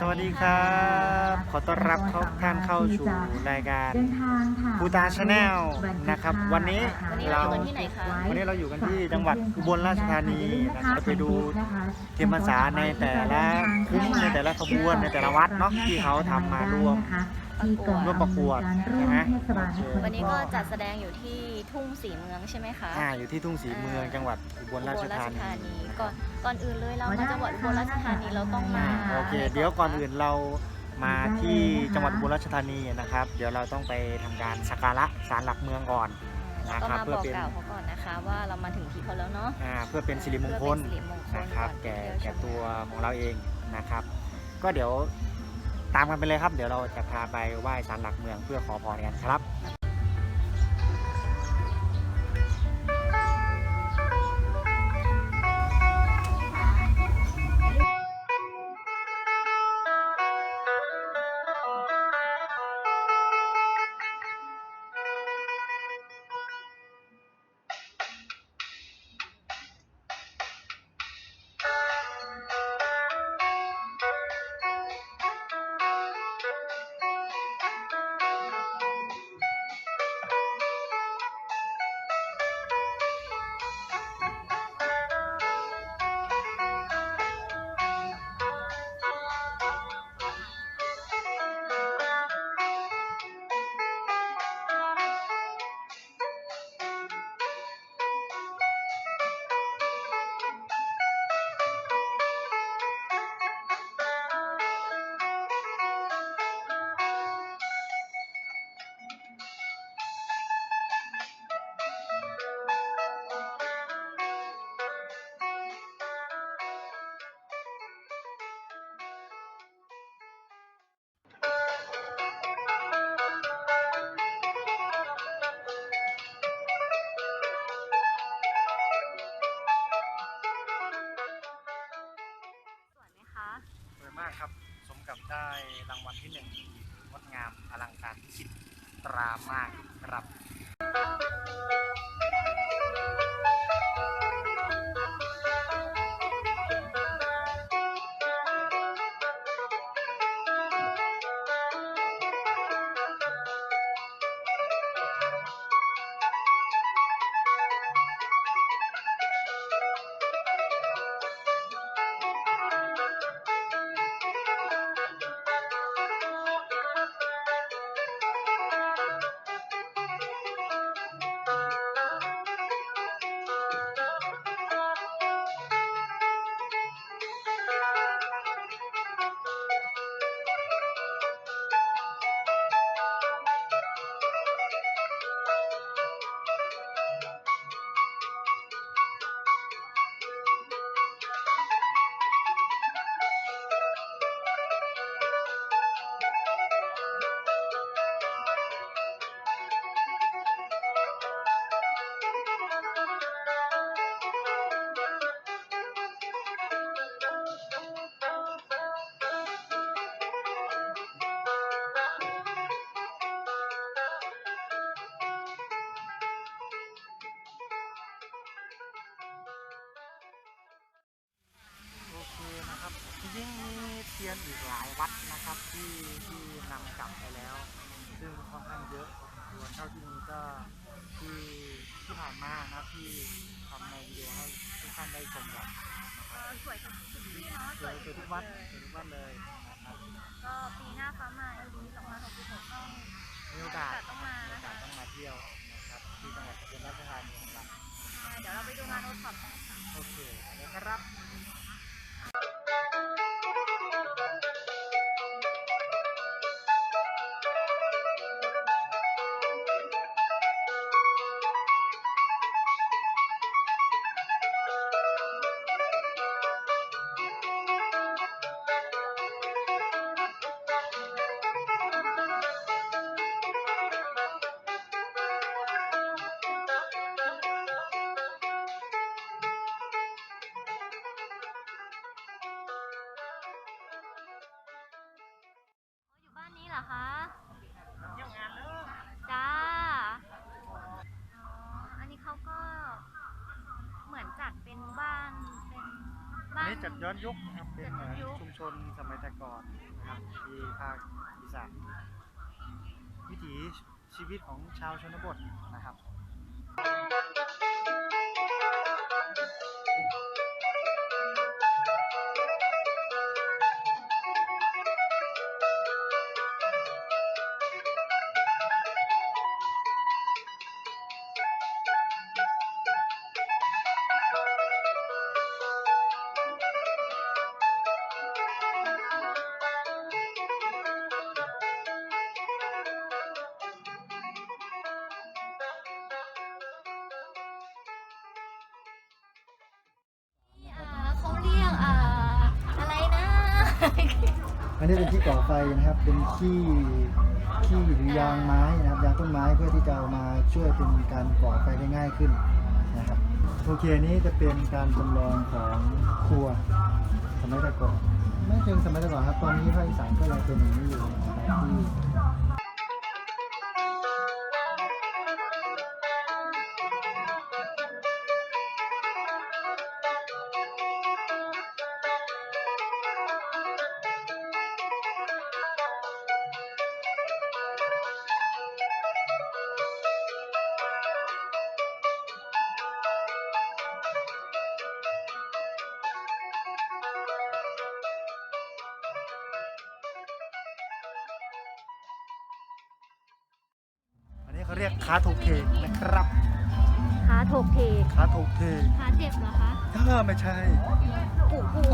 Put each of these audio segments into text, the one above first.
สวัสดีครับ ขอต้อนรับเข้าท่านเข้าสู่รายการเดินทางค่ะภูตา Channel นะครับ วันนี้วันนี้เราเราอยู่กันที่ไหนคะวันนี้เราอยู่กันที่จังหวัดอุบลราชธานีนะครับไปดูเทียมพรรษาในแต่ละคุ้มในแต่ละขบวนในแต่ละวัดเนาะที่เขาทำมาร่วม ที่กองร่วมประกวดร่วใช่มไหมเทศบาลนครวันนี้ก็จัดแสดงอยู่ที่ทุ่งสีเมืองใช่ไหมคะอ่าอยู่ที่ทุ่งสีเมืองจังหวัดอุบลราชธานีก่อนก่อนอื่นเลยเรามาจังหวัดอุบลราชธานีเราต้องมาอ่าโอเค เดี๋ยวก่อนอื่นเรามาที่จังหวัดอุบลราชธานีนะครับ เดี๋ยวเราต้องไปทำการสักการะศาลหลักเมืองก่อนแล้วก็นะครับมาเพื่บออกเป็นกล่าวเขาก่อนนะคะว่าเรามาถึงที่เขาแล้วเนาะอ่าเพื่อเป็นสิริมงคลเพื่อเป็นสิริมงคลนะครับก่อนแก่ที่แก่เราจะตัวของเราเองนะครับ ก็เดี๋ยว ตามกันไปเลยครับ เดี๋ยวเราจะพาไปไหว้ศาลหลักเมืองเพื่อขอพรกันครับ รางวัลที่หนึ่งงดงามอลังการพิชิตตรามากครับ เทียนอีกหลายวัดนะครับที่ที่นำกลับไปแล้ว ซึ่งค่อนข้างเยอะพอสมควรเท่าที่มีก็ที่ที่ผ่านมานะครับที่ทำในวิดีโอให้ทุกท่านได้ชมกันนะครับสวยทุกที่เนาะสวยสวยทุกวัดสวยทุกวัดเลยนะครับก็ปีหน้าฟ้าใหม่ปี2566ต้องมีโอกาสต้องมามีโอกาสต้องมาเที่ยวนะครับที่จังหวัดอุบลราชธานีของเราเดี๋ยวเราไปดูงานโอท็อปกันค่ะโอเคเดี๋ยวครับ บ้านนี้เหรอคะจ้าอ๋ออันนี้เขาก็เหมือนจัดเป็นบ้านเป็นอันนี้จัดย้อนยุคนะครับเป็นเหมือนชุมชนสมัยแต่ก่อนนะครับที่ภาคอีสานวิถีชีวิตของชาวชนบทนะครับอ่ อันนี้เป็นที่ก่อไฟนะครับ เป็นขี้ขี้หรือยางไม้นะครับยางต้นไม้เพื่อที่จะเอามาช่วยเป็นการก่อไฟได้ง่ายขึ้นนะครับโอเคนี้จะเป็นการจำลองของครัวสมัยแต่ก่อนไม่เชิงสมัยแต่ก่อนครับ ตอนนี้ภาคอีสานก็ยังเป็นอย่างนี้อยู่นะครับที่ นนี้เขาเรียกคาโทเคนะครับขาโถกเทกคาโทเคขาเจ็บเหรอคะถ้าไม่ใช่ ปู่ปู่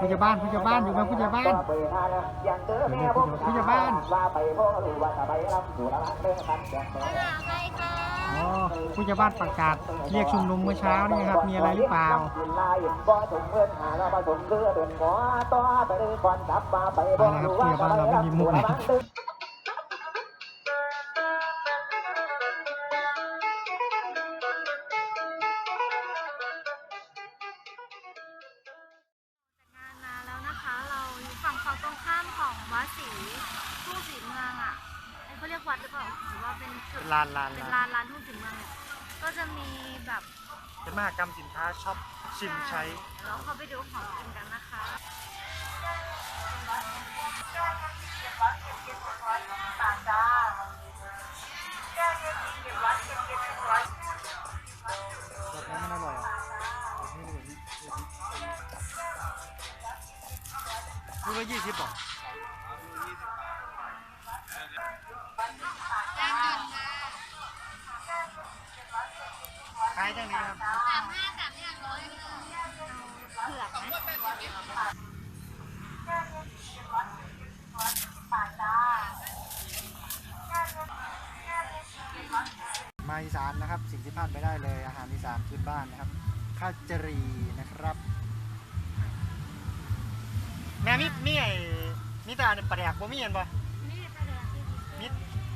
ผู้ใหญ่บ้านผู้ใหญ่บ้านอยู่ไหมผู้ใหญ่บ้านผู้ใหญ่บ้านมาหาใครคะอ๋อผู้ใช่บ้านประกาศเรียกชุมนุมเมื่อเช้านี่ครับมีอะไรหรือเปล่าไปนะครับผู้ใหญ่บ้านเราไม่มีมุกเลย นมหากรรมสินค้าช็อปชิมใช้เดี๋ยวเราเข้าไปดูของกินกันนะคะแบบนั้นมันอร่อยอะแบบนี้เลยนี่ก็ยี่สิบ บอกขายจังนี้ครับเผือกไหมมาอีสานนะครับ สิ่งที่พลาดไม่ได้เลยอาหารอีสานพื้นบ้านนะครับข้าวจรีนะครับแม่มีมีไอ้มีแต่อันปลาแดกบ่มีเห็นบ่นี่ประเดี๋ยวที่มี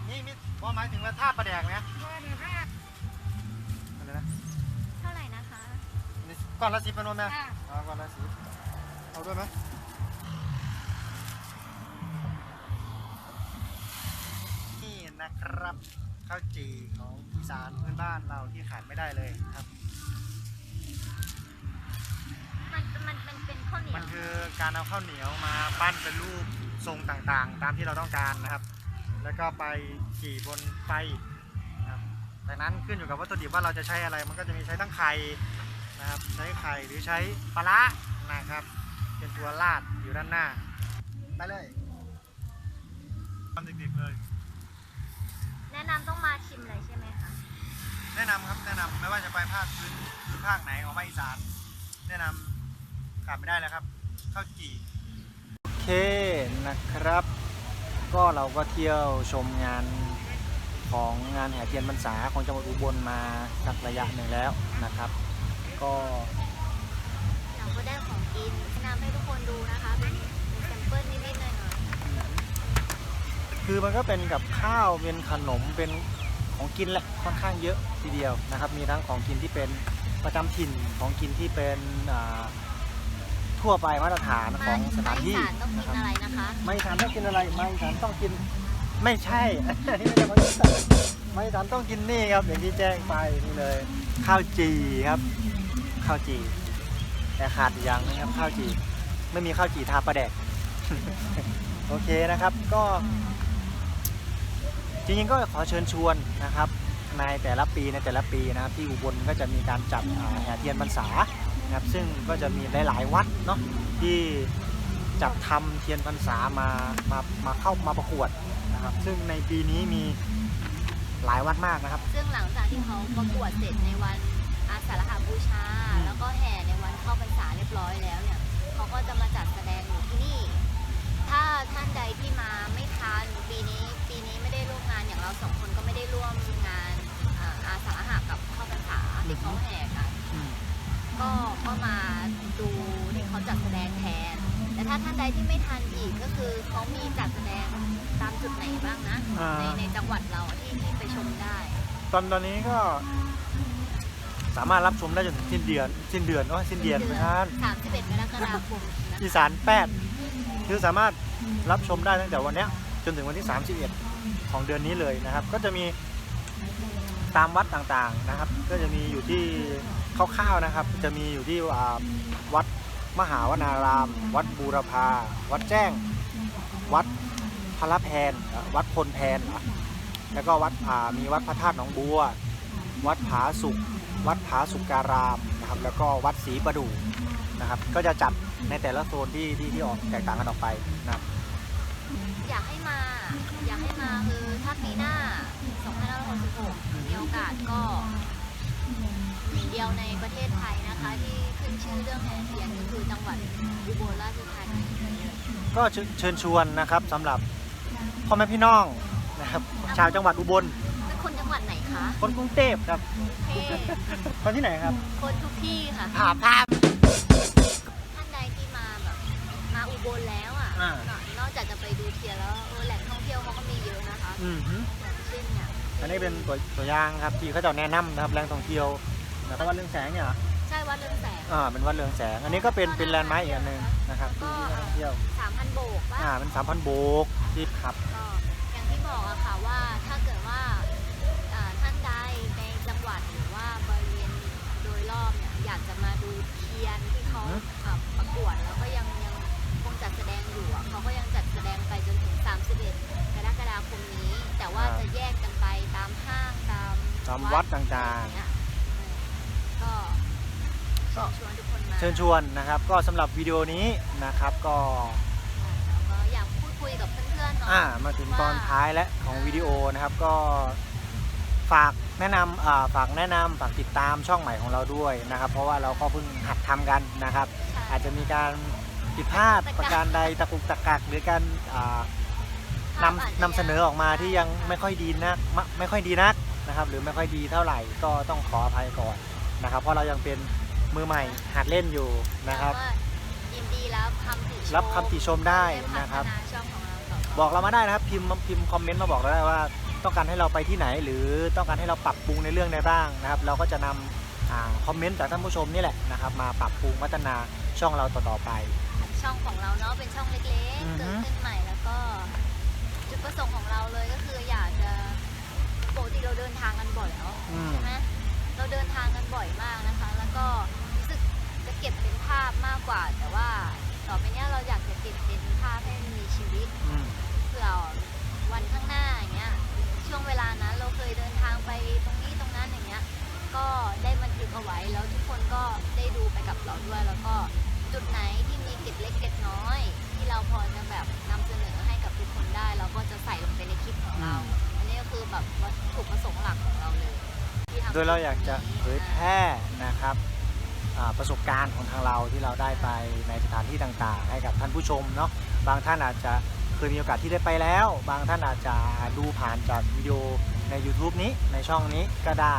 นี่มีบ่หมายถึงว่าท่าปลาแดกนะอะไรนะ เท่าไหร่นะคะ อันนี้ก้อนละสิบเป็นว่าแม่ค่ะ เอาก้อนละสิบเอาด้วยไหมนี่นะครับข้าวจี่ของอีสานพื้นบ้านเราที่ขาดไม่ได้เลยครับ มันมันมันเป็นข้าวเหนียมัวนคือการเอาข้าวเหนียวมาปั้นเป็นรูปทรงต่างๆ ตามที่เราต้องการนะครับ แล้วก็ไปจี่บนไฟนะครับจากนั้นขึ้นอยู่กับวัตถุดิบว่าเราจะใช้อะไร มันก็จะมีใช้ทั้งไข่ นะครับ ใช้ไข่หรือใช้ปลาร้านะครับ เป็นตัวราดอยู่ด้านหน้า ไปเลยตอนเด็กๆเลย แนะนำต้องมาชิมเลยใช่ไหมคะแนะนำครับแนะนำไม่ว่าจะไปภาคพื้นหรือภาคไหนของภาคอีสาน แนะนำขาดไม่ได้เลยครับข้าวจี่ โอเคนะครับ ก็เราก็เที่ยวชมงานของงานแห่เทียนพรรษาของจังหวัดอุบลมาสักระยะหนึ่งแล้วนะครับ ก็เราก็ได้ของกินแนะนำให้ทุกคนดูนะคะเป็นเป็นแซมเปิลนิดๆหน่อยๆคือมันก็เป็นกับข้าวเป็นขนมเป็นของกินแหละค่อนข้างเยอะทีเดียวนะครับ มีทั้งของกินที่เป็นประจำถิ่นของกินที่เป็นอ่าทั่วไปมาตรฐานของสถานที่มาอีสานต้องกินะนครับอะไรนะคะไม่ทานต้องกินอะไรไม่ทานต้องกินไม่ใช่อันนี้ไม่ใช่ภาษาอีสานไม่ทานต้องกินนี่ครับอย่างที่แจ้งไปนี่เลย ข้าวจีครับ ข้าวจีแต่ขาดอย่างนะครับข้าวจีไม่มีข้าวจีทาปลาแดก โอเคนะครับก็ จริงๆก็ขอเชิญชวนนะครับ ในแต่ละปีในแต่ละปีนะครับที่อุบลก็จะมีการจัดแห่เทียนพรรษานะครับซึ่งก็จะมีหลาย ๆ วัดเนาะที่จัดทำเทียนพรรษามามามาเข้ามาประกวดนะครับ ซึ่งในปีนี้มีหลายวัดมากนะครับ ซึ่งหลังจากที่เขาประกวดเสร็จในวัน สาฬหบูชาอืมแล้วก็แห่ในวันเข้าพรรษาเรียบร้อยแล้วเนี่ยเขาก็จะมาจัดแสดงอยู่ที่นี่ ถ้าท่านใดที่มาไม่ทันปีนี้ ปีนี้ไม่ได้ร่วมงานอย่างเราสองคนก็ไม่ได้ร่วมงานอ่าอาสาฬหะกับเข้าพรรษาที่เขาแห่กันอืมก็ก็มาดูที่เขาจัดแสดงแทน แต่ถ้าท่านใดที่ไม่ทันอีกก็คือเขามีจัดแสดงตามจุดไหนบ้างนะ อ่า ในในจังหวัดเราที่ที่ไปชมได้ ตอนตอนนี้ก็ สามารถรับชมได้จนถึงสิ้นเดือนสิ้นเดือนว่าสิ้นเดือนไม่ทันสามสิบเอ็ดกรกฎาคมนะอีสานแปดคือสามารถรับชมได้ตั้งแต่วันเนี้ยจนถึงวันที่ 31 ของเดือนนี้เลยนะครับ ก็จะมีตามวัดต่างๆนะครับ ก็จะมีอยู่ที่คร่าวๆนะครับ จะมีอยู่ที่อ่าวัดมหาวนาราม วัดบูรพา วัดแจ้ง วัดพระแพนเอ่อวัดพลแพนเหรอแล้วก็วัดอ่ามีวัดพระธาตุหนองบัว วัดผาสุก วัดผาสุการามนะครับแล้วก็วัดศรีประดู่นะครับ ก็จะจัดในแต่ละโซนที่ที่ที่ออกแตกต่างกันออกไปนะครับ อยากให้มา อยากให้มาคือถ้าปีหน้า 2566มีโอกาสก็หนึ่งเดียวในประเทศไทยนะคะที่ขึ้นชื่อเรื่องแห่เทียนก็คือจังหวัดอุบลราชธานีก็เชิญเชิญชวนนะครับสำหรับพ่อแม่พี่น้องนะครับชาวจังหวัดอุบลเป็นคนจังห วัดไหนคะคนกรุงเทพครับ เท่คนที่ไหนครับ คนทุกที่ค่ะผาภาพ ท่านใดที่มาแบบมาอุบลแล้วอะอ่า นอกจากจะไปดูเทียนแล้วเออแหล่งท่องเที่ยวเขาก็มีเยอะนะคะอืมฮึอย่างเช่นเนี่ยอันนี้เป็นตัวตัวอย่างครับที่เขาจะแนะนำนะครับแหล่งท่องเที่ยวแต่ว่าเรื่องแสงเนี่ยเหรอใช่วัดเรืองแสง อ่าเป็นวัดเรืองแสง อันนี้ก็เป็นเป็นแลนด์มาร์คอีกอันหนึ่งนะครับที่ที่นักท่องเที่ยวสามพันโบกว่าอ่าเป็นสามพันโบกที่ขับ ก็อย่างที่บอกอะค่ะว่าถ้าเกิดว่าากจะมาดูเทียนที่เขาอือฮึอ่าประกวดแล้วก็ยังยังคงจัดแสดงอยู่อะเขาก็ยังจัดแสดงไปจนถึง 31 กรกฎาคมนี้ แต่ว่าจะแยกกันไปตามห้างตามตามวัดต่างๆ เนี่ยเออก็เชิญชวนทุกคนมาๆเชิญชวนนะครับ ก็สำหรับวิดีโอนี้นะครับก็ แล้วก็อยากพูดคุยกับเพื่อนๆเนาะ อ่ามาถึงตอนท้ายและของวิดีโอนะครับก็ ฝากแนะนำอ่าฝากแนะนำฝากติดตามช่องใหม่ของเราด้วยนะครับ เพราะว่าเราก็เพิ่งหัดทำกันนะครับ อาจจะมีการผิดพลาดประการใดตะกุกตะกักหรือการอ่านำนำเสนอออกมาที่ยังไม่ค่อยดีนักไม่ไม่ค่อยดีนักนะครับ หรือไม่ค่อยดีเท่าไหร่ก็ต้องขออภัยก่อนนะครับ เพราะเรายังเป็นมือใหม่หัดเล่นอยู่นะครับแล้วก็ยินดีรับคำติชมรับคำติชมได้นะครับได้พัฒาช่องของเราต่อไปบอกเรามาได้นะครับ พิมพ์พิมพ์คอมเมนต์มาบอกเราได้ว่า ต้องการให้เราไปที่ไหน หรือต้องการให้เราปรับปรุงในเรื่องใดบ้างนะครับ เราก็จะนำอาคอมเมนต์จากท่านผู้ชมนี่แหละนะครับ มาปรับปรุงพัฒนาช่องเราต่อๆไป ช่องของเราเนาะเป็นช่องเล็กอือๆฮึ เกิดขึ้นใหม่แล้วก็ จุดประสงค์ของเราเลยก็คืออยากจะปกติเราเดินทางกันบ่อยเนาะอืม ใช่ไหมเราเดินทางกันบ่อยมากนะคะ แล้วก็รู้สึกจะเก็บเป็นภาพมากกว่า แต่ว่าต่อไปเนี้ยเราอยากจะเก็บเป็นภาพให้มันมีชีวิต อืม เผื่อวันข้างหน้าอย่างเงี้ย ช่วงเวลานั้นเราเคยเดินทางไปตรงนี้ตรงนั้นอย่างเงี้ย ก็ได้บันทึกเอาไว้แล้วทุกคนก็ได้ดูไปกับเราด้วย แล้วก็จุดไหนที่มีเกร็ดเล็กเกร็ดน้อย ที่เราพอจะแบบนำเสนอให้กับทุกคนได้ เราก็จะใส่ลงไปในคลิปของเรา อันนี้ก็คือแบบวัตถุประสงค์หลักของเราเลยที่ทำโดยเราอยากจะเผยแพร่นะครับอ่าประสบการณ์ของทางเราที่เราได้ไปในสถานที่ต่างๆ ให้กับท่านผู้ชมเนาะบางท่านอาจจะเค ยมีโอกาสที่ได้ไปแล้ว บางท่านอาจจะดูผ่านจากวิดีโอใน YouTube นี้ในช่องนี้ก็ได้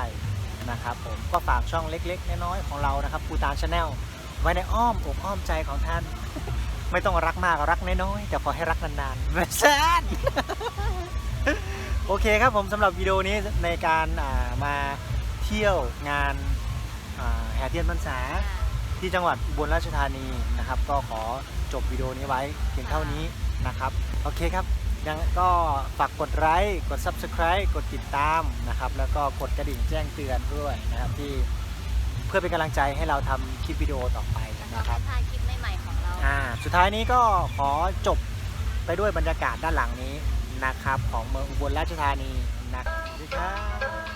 นะครับผมก็ฝากช่องเล็กๆ น้อยๆของเรานะครับปูตานชาแนลไว้ในอ้อมอกอ้อมใจของท่าน ไม่ต้องรักมากรักน้อยๆแต่ขอให้รักนานๆไม่ใช่โโอเคครับผมสำหรับวิดีโอนี้ในการมาเที่ยวงานแห่เทียนพรรษาที่จังหวัดอุบลราชธานีนะครับ ก็ขอจบวิดีโอนี้ไว้เพียงเท่านี้ นะครับ โอเคครับยังก็ฝากกดไลค์กด Subscribe กดติดตามนะครับ แล้วก็กดกระดิ่งแจ้งเตือนด้วยนะครับที่เพื่อเป็นกำลังใจให้เราทำคลิปวิดีโอต่อไปแล้วก็นะคไม่รับพลาดคลิปใหม่ๆของเรา อ่าสุดท้ายนี้ก็ขอจบไปด้วยบรรยากาศด้านหลังนี้นะครับ ของเมืองอุบลราชธานีนะสวัสดีครับ